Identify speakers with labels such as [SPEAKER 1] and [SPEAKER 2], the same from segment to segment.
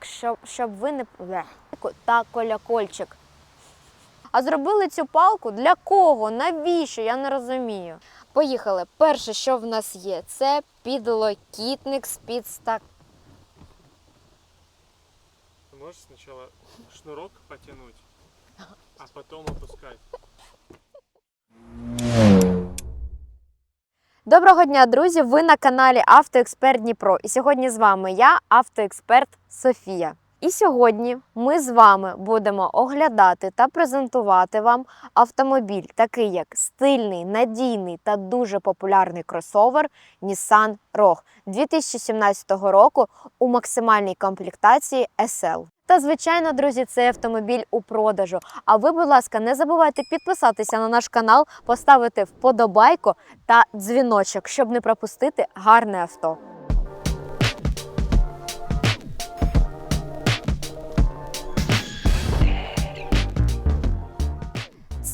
[SPEAKER 1] щоб, щоб ви не та колякольчик. А зробили цю палку для кого? Навіщо? Я не розумію. Поїхали. Перше, що в нас є, це підлокітник з підстак.
[SPEAKER 2] Можешь сначала шнурок потянуть, а потом опускать.
[SPEAKER 1] Доброго дня, друзі! Ви на каналі Автоексперт Дніпро. І сьогодні з вами я, автоексперт Софія. І сьогодні ми з вами будемо оглядати та презентувати вам автомобіль, такий як стильний, надійний та дуже популярний кросовер Nissan Rogue 2017 року у максимальній комплектації SL. Та звичайно, друзі, цей автомобіль у продажу. А ви, будь ласка, не забувайте підписатися на наш канал, поставити вподобайку та дзвіночок, щоб не пропустити гарне авто.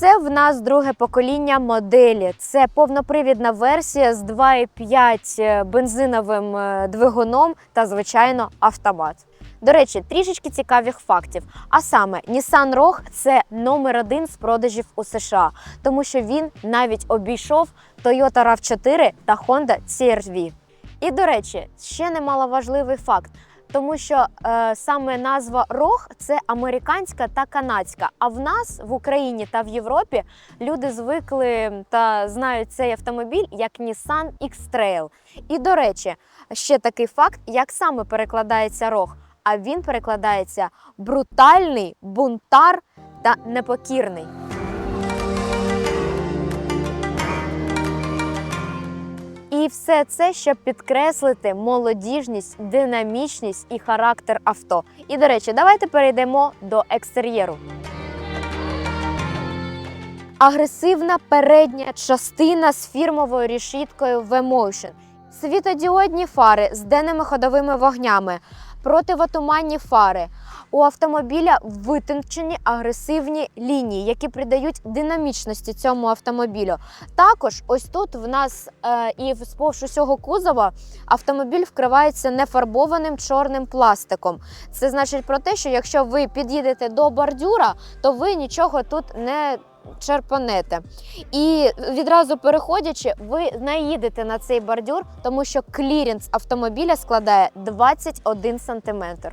[SPEAKER 1] Це в нас друге покоління моделі. Це повнопривідна версія з 2,5 бензиновим е, двигуном та, звичайно, автомат. До речі, трішечки цікавих фактів. А саме, Nissan Rogue – це номер один з продажів у США, тому що він навіть обійшов Toyota RAV4 та Honda CR-V. І до речі, ще немаловажливий факт. Тому що е, саме назва Рог це американська та канадська. А в нас в Україні та в Європі люди звикли та знають цей автомобіль як Nissan X-Trail. І до речі, ще такий факт, як саме перекладається рог. А він перекладається брутальний, бунтар та непокірний. І все це, щоб підкреслити молодіжність, динамічність і характер авто. І до речі, давайте перейдемо до екстер'єру. Агресивна передня частина з фірмовою решіткою V-Motion. Світодіодні фари з денними ходовими вогнями, противотуманні фари. У автомобіля витончені агресивні лінії, які придають динамічності цьому автомобілю. Також ось тут в нас е, і вздовж усього кузова автомобіль вкривається нефарбованим чорним пластиком. Це значить про те, що якщо ви під'їдете до бордюра, то ви нічого тут не черпанете. І відразу переходячи, ви наїдете на цей бордюр, тому що кліренс автомобіля складає 21 сантиметр.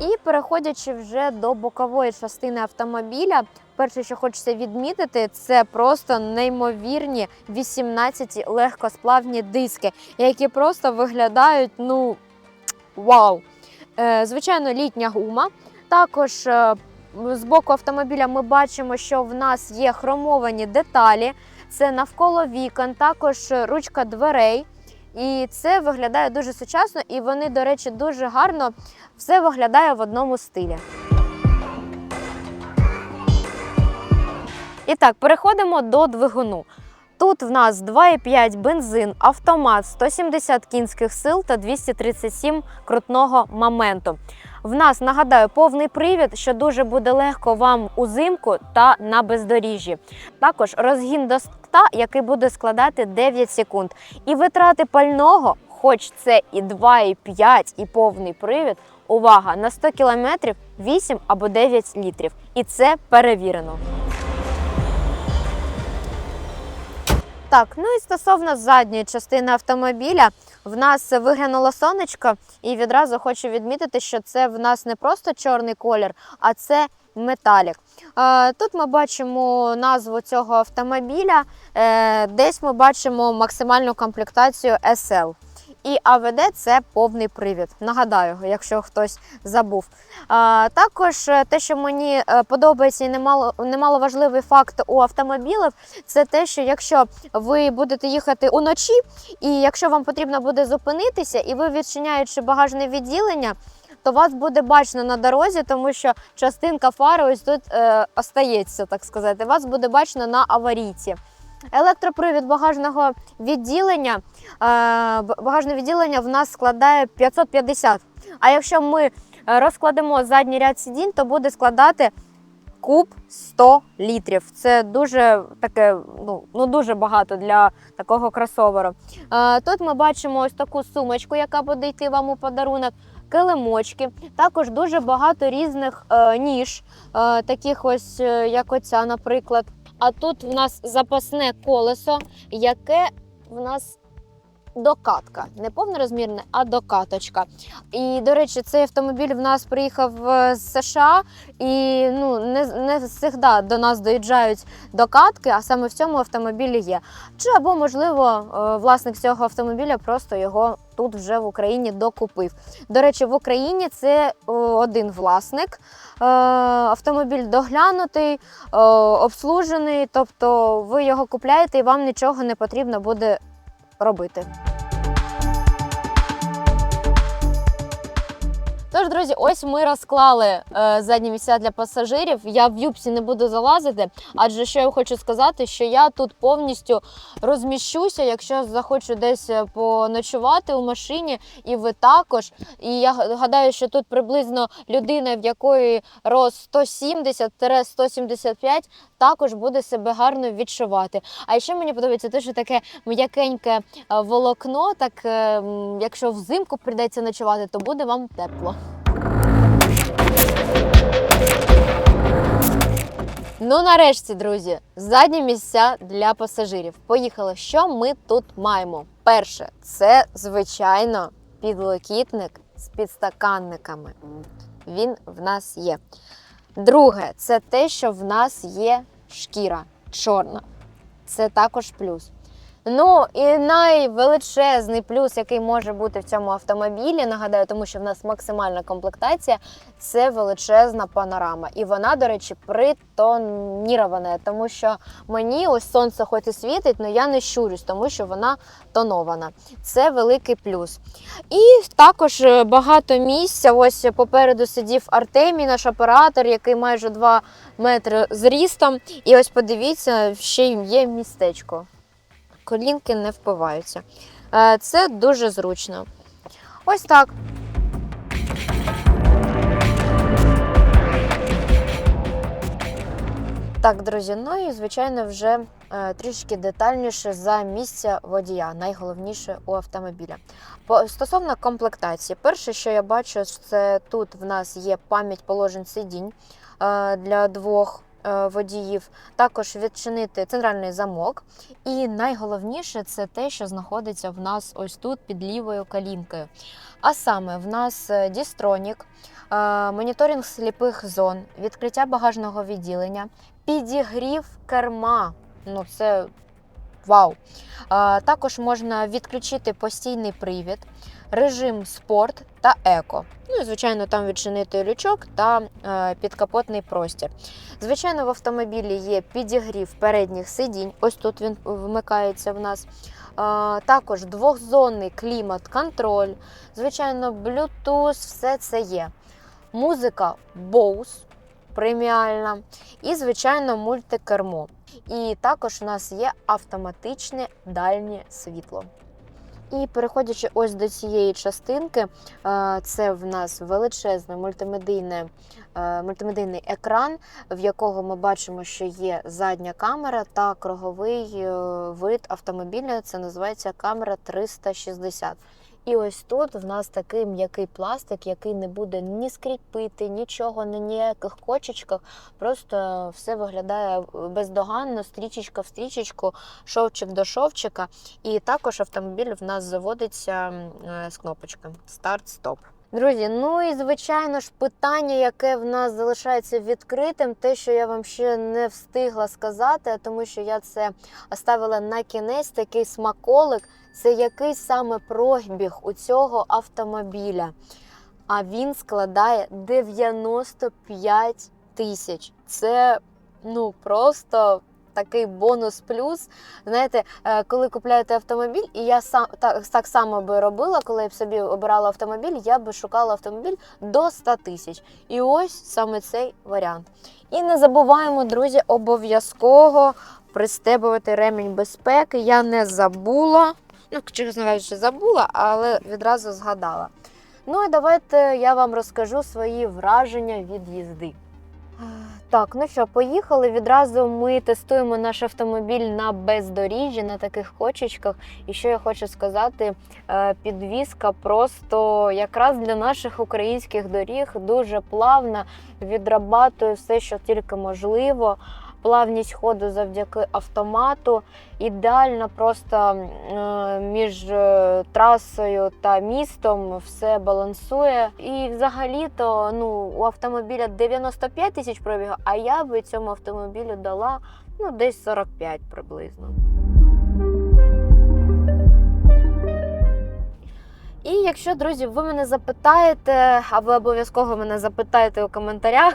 [SPEAKER 1] І переходячи вже до бокової частини автомобіля, перше, що хочеться відмітити, це просто неймовірні 18 легкосплавні диски, які просто виглядають ну вау. Е, Звичайно, літня гума. Також е, з боку автомобіля ми бачимо, що в нас є хромовані деталі. Це навколо вікон, також ручка дверей. І це виглядає дуже сучасно, і вони, до речі, дуже гарно все виглядає в одному стилі. І так, переходимо до двигуну. Тут в нас 2,5 бензин, автомат, 170 кінських сил та 237 крутного моменту. В нас, нагадаю, повний привід, що дуже буде легко вам узимку та на бездоріжжі. Також розгін до скта, який буде складати 9 секунд. І витрати пального, хоч це і 2,5, і повний привід, увага, на 100 км 8 або 9 літрів. І це перевірено. Так, ну і стосовно задньої частини автомобіля, в нас виглянуло сонечко, і відразу хочу відмітити, що це в нас не просто чорний колір, а це металік. Тут ми бачимо назву цього автомобіля, е, десь ми бачимо максимальну комплектацію SL. І АВД це повний привід. Нагадаю, якщо хтось забув. А, також е, те, що мені е, подобається і немало, немаловажливий факт у автомобілів, це те, що якщо ви будете їхати уночі, і якщо вам потрібно буде зупинитися, і ви відчиняючи багажне відділення, то вас буде бачно на дорозі, тому що частинка фари ось тут е, остається, так сказати. Вас буде бачно на аварійці. Електропривід багажного відділення. е, Багажне відділення в нас складає 550. А якщо ми е, розкладемо задній ряд сидінь, то буде складати куб 100 літрів. Це дуже таке, ну, ну дуже багато для такого кросоверу. Е, Тут ми бачимо ось таку сумочку, яка буде йти вам у подарунок. Килимочки, також дуже багато різних е, ніж, е, таких ось, як оця, наприклад. А тут в нас запасне колесо, яке в нас докатка. Не повнорозмірне, а докаточка. І, до речі, цей автомобіль в нас приїхав е, з США, і ну, не, не завжди до нас доїжджають докатки, а саме в цьому автомобілі є. Чи або, можливо, е, власник цього автомобіля просто його тут вже в Україні докупив. До речі, в Україні це один власник. Е, Автомобіль доглянутий, обслужений, тобто ви його купляєте і вам нічого не потрібно буде робити. Тож, друзі, ось ми розклали е, задні місця для пасажирів. Я в юбці не буду залазити, адже що я хочу сказати, що я тут повністю розміщуся, якщо захочу десь е, поночувати у машині, і ви також. І я гадаю, що тут приблизно людина, в якої рост 170-175, також буде себе гарно відчувати. А ще мені подобається те, таке м'якеньке е, волокно. Так е, якщо взимку прийдеться ночувати, то буде вам тепло. Ну, нарешті, друзі, задні місця для пасажирів. Поїхали. Що ми тут маємо? Перше, це звичайно підлокітник з підстаканниками. Він в нас є. Друге, це те, що в нас є шкіра чорна. Це також плюс. Ну і найвеличезний плюс, який може бути в цьому автомобілі, нагадаю, тому що в нас максимальна комплектація, це величезна панорама. І вона, до речі, притонірована, тому що мені ось сонце хоч і світить, але я не щурюсь, тому що вона тонована. Це великий плюс. І також е, багато місця. Ось попереду сидів Артемій, наш оператор, який майже 2 метри зрістом. І ось подивіться, ще є містечко. Колінки не впиваються. Е, Це дуже зручно. Ось так. Так, друзі, ну і звичайно, вже е, трішки детальніше за місця водія, найголовніше у автомобіля. По стосовно комплектації, перше, що я бачу, це тут в нас є пам'ять положень сидінь е, для двох водіїв. Також відчинити центральний замок. І найголовніше це те, що знаходиться в нас ось тут під лівою калінкою. А саме в нас е, дістронік, е, моніторинг сліпих зон, відкриття багажного відділення, підігрів керма. Ну це вау. Е, Також можна відключити постійний привід, режим спорт та еко. Ну і звичайно, там відчинити лючок та е, підкапотний простір. Звичайно, в автомобілі є підігрів передніх сидінь. Ось тут він вмикається в нас. А, Також двохзонний клімат-контроль. Звичайно, Bluetooth, все це є. Музика Bose преміальна. І, звичайно, мультикермо. І також у нас є автоматичне дальнє світло. І переходячи ось до цієї частинки, е, це в нас величезне мультимедійне, е, мультимедійний екран, в якого ми бачимо, що є задня камера та круговий е, вид автомобіля. Це називається камера 360. І ось тут в нас такий м'який пластик, який не буде ні скріпити, нічого, на ніяких кочечках. Просто все виглядає бездоганно, стрічечка в стрічечку, шовчик до шовчика. І також автомобіль в нас заводиться е, з кнопочки старт-стоп. Друзі, ну і звичайно ж питання, яке в нас залишається відкритим, те, що я вам ще не встигла сказати, тому що я це оставила на кінець такий смаколик. Це який саме пробіг у цього автомобіля. А він складає 95 тисяч. Це ну просто такий бонус плюс. Знаєте, е, коли купляєте автомобіль, і я сам так, так само би робила, коли я б собі обирала автомобіль, я би шукала автомобіль до 100 тисяч. І ось саме цей варіант. І не забуваємо, друзі, обов'язково пристебувати ремінь безпеки. Я не забула. Ну, чесно кажучи, забула, але відразу згадала. Ну і давайте я вам розкажу свої враження від їзди. Так, ну що, поїхали. Відразу ми тестуємо наш автомобіль на бездоріжжі, на таких кочечках. І що я хочу сказати, е, підвізка просто якраз для наших українських доріг дуже плавна, відрабатує все, що тільки можливо. Плавність ходу завдяки автомату, ідеально просто е, між е, трасою та містом все балансує. І взагалі-то ну, у автомобіля 95 тисяч пробігу, а я би цьому автомобілю дала ну, десь 45 приблизно. І якщо, друзі, ви мене запитаєте, а ви обов'язково мене запитаєте у коментарях,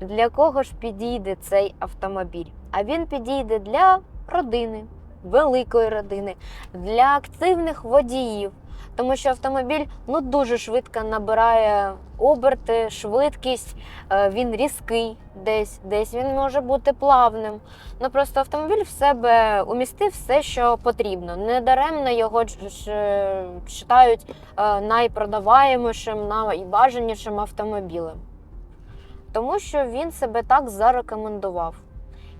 [SPEAKER 1] для кого ж підійде цей автомобіль? А він підійде для родини, великої родини, для активних водіїв. Тому що автомобіль ну дуже швидко набирає оберти, швидкість, е, він різкий десь, десь він може бути плавним. Ну просто автомобіль в себе умістив все, що потрібно. Недаремно його читають е, найпродаваємішим, найбажанішим автомобілем. Тому що він себе так зарекомендував.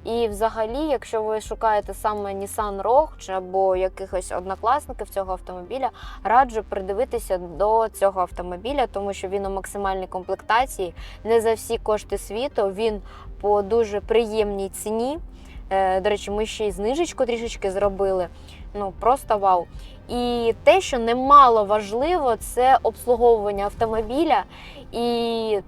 [SPEAKER 1] І взагалі, якщо ви шукаєте саме Nissan Rogue чи або якихось однокласників цього автомобіля, раджу придивитися до цього автомобіля, тому що він у максимальній комплектації, не за всі кошти світу, він по дуже приємній ціні. Е, До речі, ми ще й знижечку трішечки зробили. Ну просто вау. І те, що немало важливо, це обслуговування автомобіля. І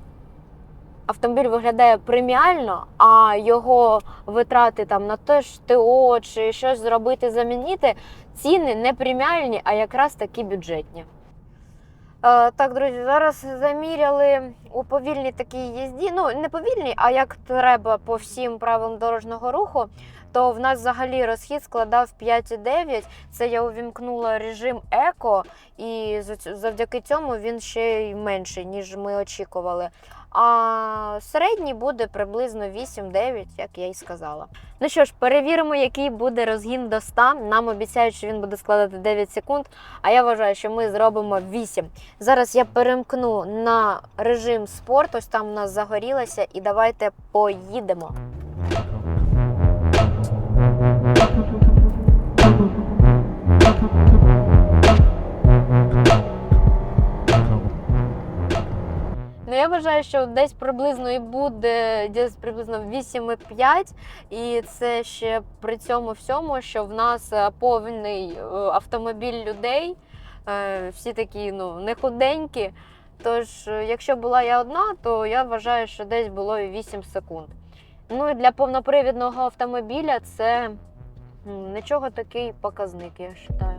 [SPEAKER 1] автомобіль виглядає преміально, а його витрати там на те ж ТО чи щось зробити, замінити, ціни не преміальні, а якраз такі бюджетні. Е, так, друзі, зараз заміряли у повільній такій їзді. Ну, не повільній, а як треба по всім правилам дорожнього руху, то в нас взагалі розхід складав 5,9. Це я увімкнула режим еко, і завдяки цьому він ще й менший, ніж ми очікували. А середній буде приблизно 8-9, як я й сказала. Ну що ж, перевіримо, який буде розгін до 100. Нам обіцяють, що він буде складати 9 секунд. А я вважаю, що ми зробимо 8. Зараз я перемкну на режим спорт. Ось там у нас загорілося, і давайте поїдемо. Ну, я вважаю, що десь приблизно і буде десь приблизно 8,5. І це ще при цьому всьому, що в нас е, повний е, автомобіль людей. Е, Всі такі ну, не худенькі. Тож, якщо була я одна, то я вважаю, що десь було і 8 секунд. Ну і для повнопривідного автомобіля це нічого такий показник, я вважаю.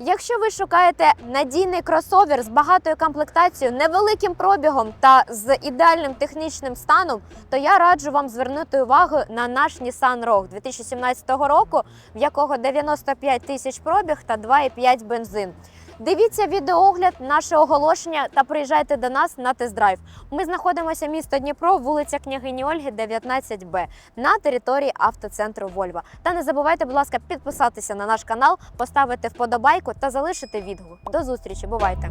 [SPEAKER 1] Якщо ви шукаєте надійний кросовер з багатою комплектацією, невеликим пробігом та з ідеальним технічним станом, то я раджу вам звернути увагу на наш Nissan Rogue 2017 року, в якого 95 тисяч пробіг та 2,5 бензин. Дивіться відеоогляд, наше оголошення та приїжджайте до нас на тест-драйв. Ми знаходимося місто Дніпро, вулиця Княгині Ольги, 19Б на території автоцентру Вольва. Та не забувайте, будь ласка, підписатися на наш канал, поставити вподобайку та залишити відгук. До зустрічі, бувайте!